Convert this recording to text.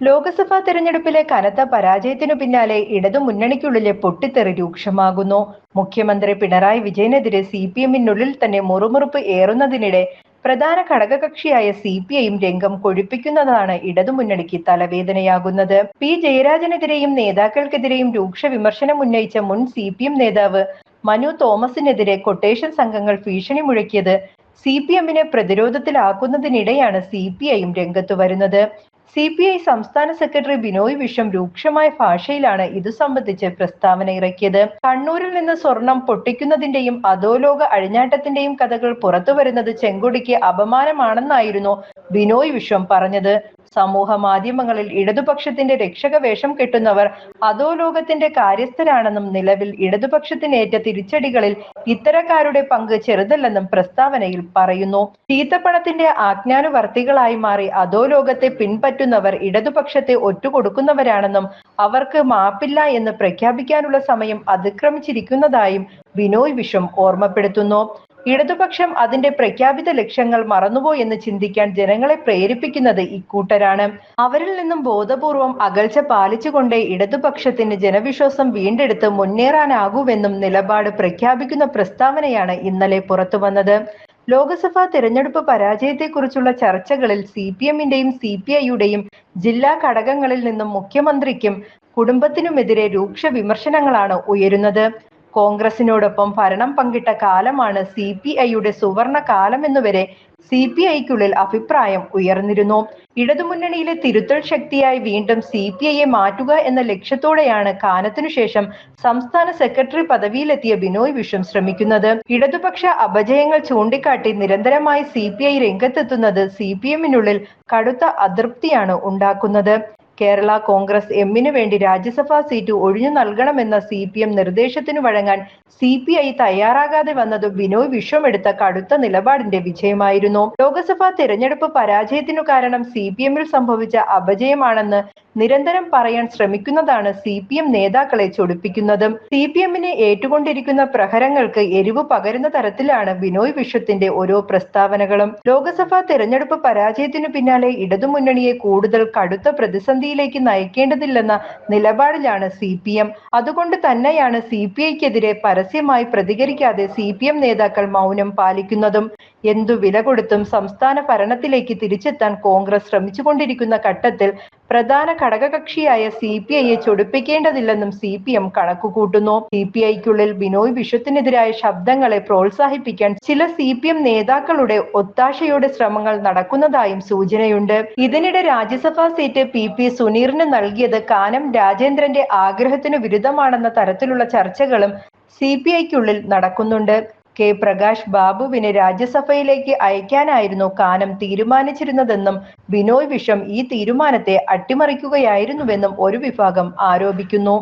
ലോക്സഭാ തെരഞ്ഞെടുപ്പിലെ കനത്ത പരാജയത്തിനു പിന്നാലെ ഇടതു മുന്നണിക്കുള്ളിലെ പൊട്ടിത്തെറി രൂക്ഷമാകുന്നു. മുഖ്യമന്ത്രി പിണറായി വിജയനെതിരെ സി പി എമ്മിനുള്ളിൽ തന്നെ മുറുമുറുപ്പ് ഏറുന്നതിനിടെ പ്രധാന ഘടകകക്ഷിയായ സി പി ഐയും രംഗം കൊഴിപ്പിക്കുന്നതാണ് ഇടതുമുന്നണിക്ക് തലവേദനയാകുന്നത്. പി. ജയരാജനെതിരെയും നേതാക്കൾക്കെതിരെയും രൂക്ഷ വിമർശനം ഉന്നയിച്ച മുൻ സി പി എം നേതാവ് മനു തോമസിനെതിരെ കൊട്ടേഷൻ സംഘങ്ങൾ ഭീഷണി മുഴക്കിയത് സി പി എമ്മിനെ പ്രതിരോധത്തിലാക്കുന്നതിനിടെയാണ് സി പി ഐയും രംഗത്തു വരുന്നത്. സി പി ഐ സംസ്ഥാന സെക്രട്ടറി ബിനോയ് വിശ്വം രൂക്ഷമായ ഭാഷയിലാണ് ഇതു സംബന്ധിച്ച് പ്രസ്താവന ഇറക്കിയത്. കണ്ണൂരിൽ നിന്ന് സ്വർണം പൊട്ടിക്കുന്നതിന്റെയും അധോലോക അഴിഞ്ഞാട്ടത്തിന്റെയും കഥകൾ പുറത്തു വരുന്നത് ചെങ്കൊടിക്ക് അപമാനമാണെന്നായിരുന്നു ബിനോയ് വിശ്വം പറഞ്ഞത്. സമൂഹ മാധ്യമങ്ങളിൽ ഇടതുപക്ഷത്തിന്റെ രക്ഷക വേഷം കെട്ടുന്നവർ അധോലോകത്തിന്റെ കാര്യസ്ഥരാണെന്നും നിലവിൽ ഇടതുപക്ഷത്തിനേറ്റ തിരിച്ചടികളിൽ ഇത്തരക്കാരുടെ പങ്ക് ചെറുതല്ലെന്നും പ്രസ്താവനയിൽ പറയുന്നു. ചീത്തപ്പണത്തിന്റെ ആജ്ഞാനുവർത്തികളായി മാറി അധോലോകത്തെ പിൻപറ്റുന്നവർ ഇടതുപക്ഷത്തെ ഒറ്റുകൊടുക്കുന്നവരാണെന്നും അവർക്ക് മാപ്പില്ല എന്ന് പ്രഖ്യാപിക്കാനുള്ള സമയം അതിക്രമിച്ചിരിക്കുന്നതായും ബിനോയ് വിശ്വം ഓർമ്മപ്പെടുത്തുന്നു. ഇടതുപക്ഷം അതിന്റെ പ്രഖ്യാപിത ലക്ഷ്യങ്ങൾ മറന്നുപോ എന്ന് ചിന്തിക്കാൻ ജനങ്ങളെ പ്രേരിപ്പിക്കുന്നത് ഇക്കൂട്ടരാണ്. അവരിൽ നിന്നും ബോധപൂർവം അകൽച്ച പാലിച്ചുകൊണ്ടേ ഇടതുപക്ഷത്തിന് ജനവിശ്വാസം വീണ്ടെടുത്ത് മുന്നേറാനാകൂവെന്നും നിലപാട് പ്രഖ്യാപിക്കുന്ന പ്രസ്താവനയാണ് ഇന്നലെ പുറത്തു വന്നത് ലോക്സഭാ തിരഞ്ഞെടുപ്പ് പരാജയത്തെക്കുറിച്ചുള്ള ചർച്ചകളിൽ സി പി എമ്മിന്റെയും സി പി ഐയുടെയും ജില്ലാ ഘടകങ്ങളിൽ നിന്നും മുഖ്യമന്ത്രിക്കും കുടുംബത്തിനുമെതിരെ രൂക്ഷ വിമർശനങ്ങളാണ് ഉയരുന്നത്. കോൺഗ്രസിനോടൊപ്പം ഭരണം പങ്കിട്ട കാലമാണ് സി പി ഐയുടെ സുവർണ കാലമെന്നുവരെ സി പി ഐക്കുള്ളിൽ അഭിപ്രായം ഉയർന്നിരുന്നു. ഇടതുമുന്നണിയിലെ തിരുത്തൽ ശക്തിയായി വീണ്ടും സി പി ഐയെ മാറ്റുക എന്ന ലക്ഷ്യത്തോടെയാണ് കാനത്തിനു ശേഷം സംസ്ഥാന സെക്രട്ടറി പദവിയിലെത്തിയ ബിനോയ് വിശ്വം ശ്രമിക്കുന്നത്. ഇടതുപക്ഷ അപജയങ്ങൾ ചൂണ്ടിക്കാട്ടി നിരന്തരമായി സി പി ഐ രംഗത്തെത്തുന്നത് സി പി എമ്മിനുള്ളിൽ കടുത്ത അതൃപ്തിയാണ് ഉണ്ടാക്കുന്നത്. കേരള കോൺഗ്രസ് എമ്മിനു വേണ്ടി രാജ്യസഭാ സീറ്റ് ഒഴിഞ്ഞു നൽകണമെന്ന സി പി എം നിർദ്ദേശത്തിനു വഴങ്ങാൻ സി പി ഐ തയ്യാറാകാതെ വന്നത് ബിനോയ് വിശ്വമെടുത്ത കടുത്ത നിലപാടിന്റെ വിജയമായിരുന്നു. ലോക്സഭാ തിരഞ്ഞെടുപ്പ് പരാജയത്തിനു കാരണം സി പി എമ്മിൽ സംഭവിച്ച അപജയമാണെന്ന് നിരന്തരം പറയാൻ ശ്രമിക്കുന്നതാണ് സി പി എം നേതാക്കളെ ചൊടിപ്പിക്കുന്നതും. സി പി എമ്മിനെ ഏറ്റുകൊണ്ടിരിക്കുന്ന പ്രഹരങ്ങൾക്ക് എരിവ് പകരുന്ന തരത്തിലാണ് ബിനോയ് വിശ്വത്തിന്റെ ഓരോ പ്രസ്താവനകളും. ലോക്സഭാ തെരഞ്ഞെടുപ്പ് പരാജയത്തിനു പിന്നാലെ ഇടതുമുന്നണിയെ കൂടുതൽ കടുത്ത പ്രതിസന്ധിയിലേക്ക് നയിക്കേണ്ടതില്ലെന്ന നിലപാടിലാണ് സി പി എം. അതുകൊണ്ട് തന്നെയാണ് സി പി ഐക്കെതിരെ പരസ്യമായി പ്രതികരിക്കാതെ സി പി എം നേതാക്കൾ മൗനം പാലിക്കുന്നതും. എന്തു വില കൊടുത്തും സംസ്ഥാന ഭരണത്തിലേക്ക് തിരിച്ചെത്താൻ കോൺഗ്രസ് ശ്രമിച്ചുകൊണ്ടിരിക്കുന്ന ഘട്ടത്തിൽ പ്രധാന ഘടകകക്ഷിയായ സി പി ഐയെ ചൊടിപ്പിക്കേണ്ടതില്ലെന്നും സി പി എം കണക്കുകൂട്ടുന്നു. സി പി ഐക്കുള്ളിൽ ബിനോയ് വിശ്വത്തിനെതിരായ ശബ്ദങ്ങളെ പ്രോത്സാഹിപ്പിക്കാൻ ചില സി പി എം നേതാക്കളുടെ ഒത്താശയോടെ ശ്രമങ്ങൾ നടക്കുന്നതായും സൂചനയുണ്ട്. ഇതിനിടെ രാജ്യസഭാ സീറ്റ് പി പി സുനീറിന് നൽകിയത് കാനം രാജേന്ദ്രന്റെ ആഗ്രഹത്തിന് വിരുദ്ധമാണെന്ന തരത്തിലുള്ള ചർച്ചകളും സി പി ഐക്കുള്ളിൽ നടക്കുന്നുണ്ട്. കെ പ്രകാശ് ബാബുവിനെ രാജ്യസഭയിലേക്ക് അയക്കാനായിരുന്നു കാനം തീരുമാനിച്ചിരുന്നതെന്നും ബിനോയ് വിഷം ഈ തീരുമാനത്തെ അട്ടിമറിക്കുകയായിരുന്നുവെന്നും ഒരു വിഭാഗം ആരോപിക്കുന്നു.